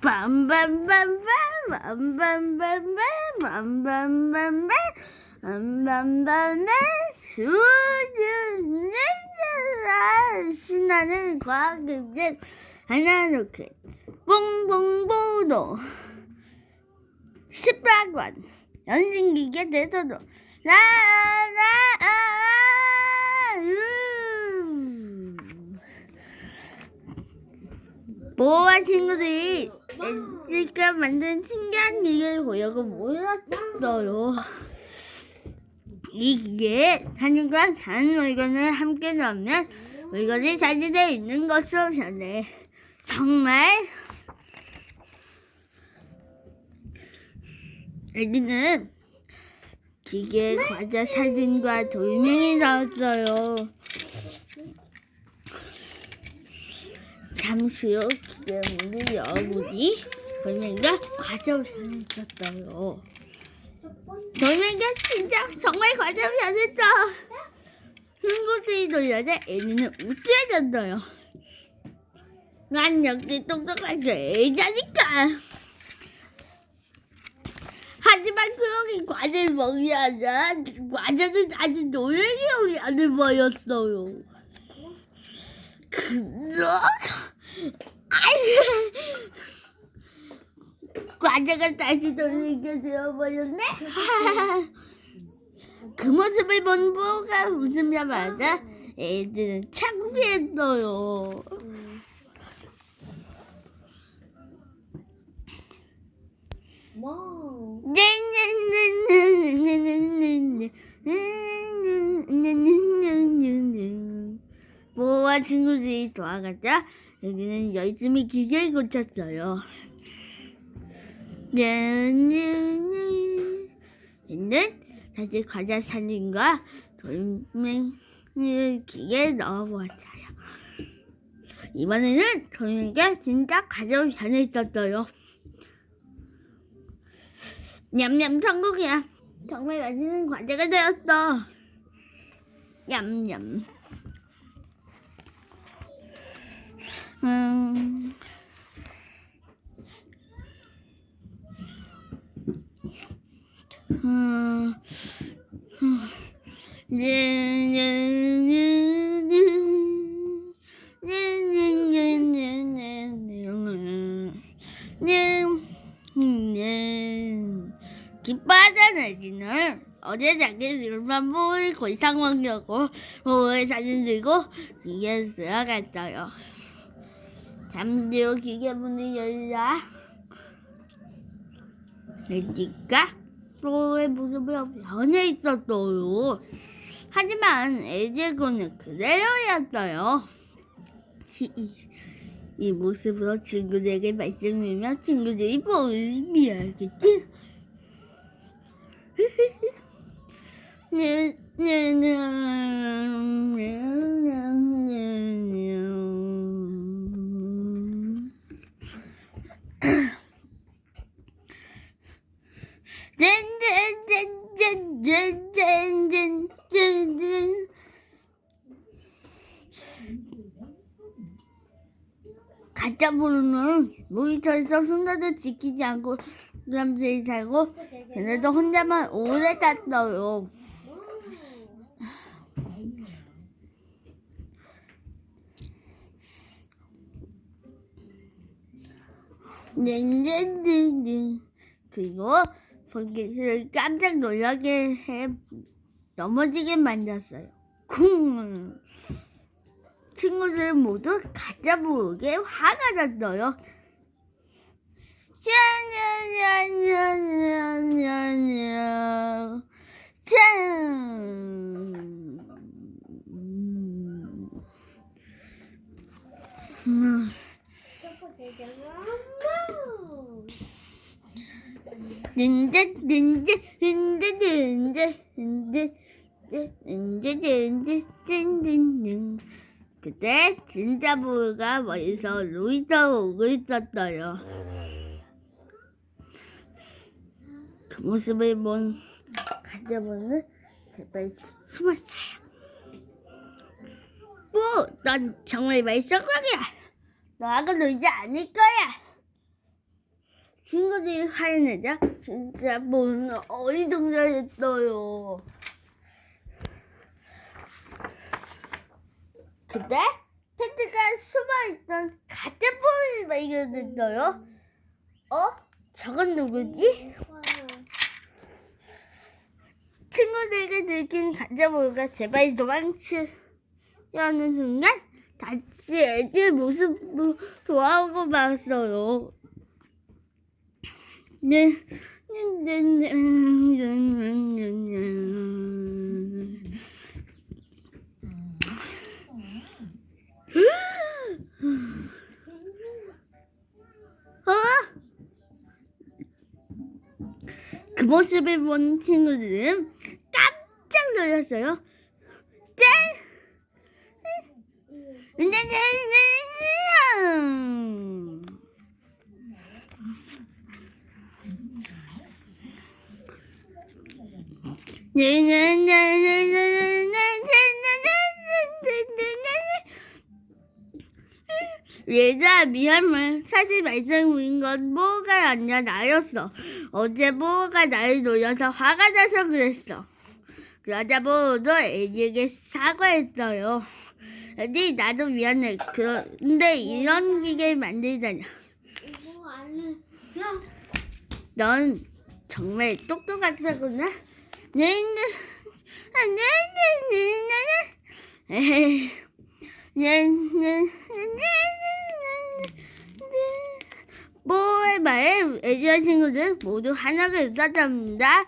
밤밤밤밤 밤밤밤밤 밤밤밤밤 밤밤밤밤 수준 신나는 과학인데 하나 이렇게 뽕뽕뽕도. 십라관. 연신기계 대서도 라라라 모아 음. 친구들이 애들과 만든 신기한 기계를 보려고 모였어요. 이 기계에 사진과 다른 물건을 함께 넣으면 물건이 사진에 있는 것으로 변해. 정말 여기는 기계 과자 사진과 돌멩이 나왔어요. 잠시 후 문을 열어보니 돌멩이가 과자로 변했었어요. 돌멩이가 진짜 정말 과자로 변했어. 친구들이 놀려서 애니는 우쭐해졌어요. 난 역시 똑똑한 그 애자니까. 하지만 그렇게 과자를 먹으려자 과자는 아주 노래기용이 안을 보였어요. 그저 과자가 다시 돌리게 되어버렸네. 그 모습을 본 보가 웃으며마자 애들은 창피했어요. 와우. 친구들이 돌아가자 여기는 열심히 기계를 고쳤어요. 얘는 다시 과자 사진과 돌멩이를 기계에 넣어보았어요. 이번에는 돌멩이가 진짜 과자로 변했었어요. 냠냠 천국이야. 정말 맛있는 과자가 되었어. 냠냠. 음, 음, 음. 기빠져내지는 어제 자기 눈만 보고 이상황이었고 오후에 사진 들고 이게 들어갔어요. 잠시 후 기계 문이 열자 애기가 부의 모습이 변해 있었어요. 하지만 애기고는 그대로였어요. 이 모습으로 친구들에게 말씀드리면 친구들이 보이미 알겠지? 네, 네, 네, 네, 네, 가짜 부르는 놀이터에서 순서도 지키지 않고 사람들이 살고 걔네도 혼자만 오래 샀어요. 네, 그리고 거기를 깜짝 놀라게 해 넘어지게 만들었어요. 쿵! 친구들 모두 가짜 부르게 화가 났어요. 음. 닌자 닌자 닌자 닌자 닌자 닌자 닌자 닌자 그때 진짜 부가 멀리서 루이터 오고 있었어요. 그 모습을 본 가자분은 제발 숨었어요. 뭐, 넌 정말 말썽광이야. 너하고 놀지 않을 거야. 친구들이 화내자 진짜 뭔 어리둥절했어요. 근데 패트가 숨어있던 가짜볼을 발견했어요. 어? 저건 누구지? 친구들에게 들킨 가짜볼가 제발 도망치려는 순간 다시 애들 모습으로 돌아오고 말았어요. 네. 네, 네, 네, 네, 네, 네. 어? 그 모습을 본 친구들은 깜짝 놀랐어요. 짠! 네. 얘들아 미안해 사실 말씀인 건 뭐가 아니라 나였어. 어제 뭐가 나를 놀려서 화가 나서 그랬어. 그러자 뭐도 애기에게 사과했어요. 애기 나도 미안해. 그런데 이런 기계 야넌 정말 똑똑하다구나. 네네 아, 네네네네 에이 말에 애지한 친구들 모두 하나가 있었답니다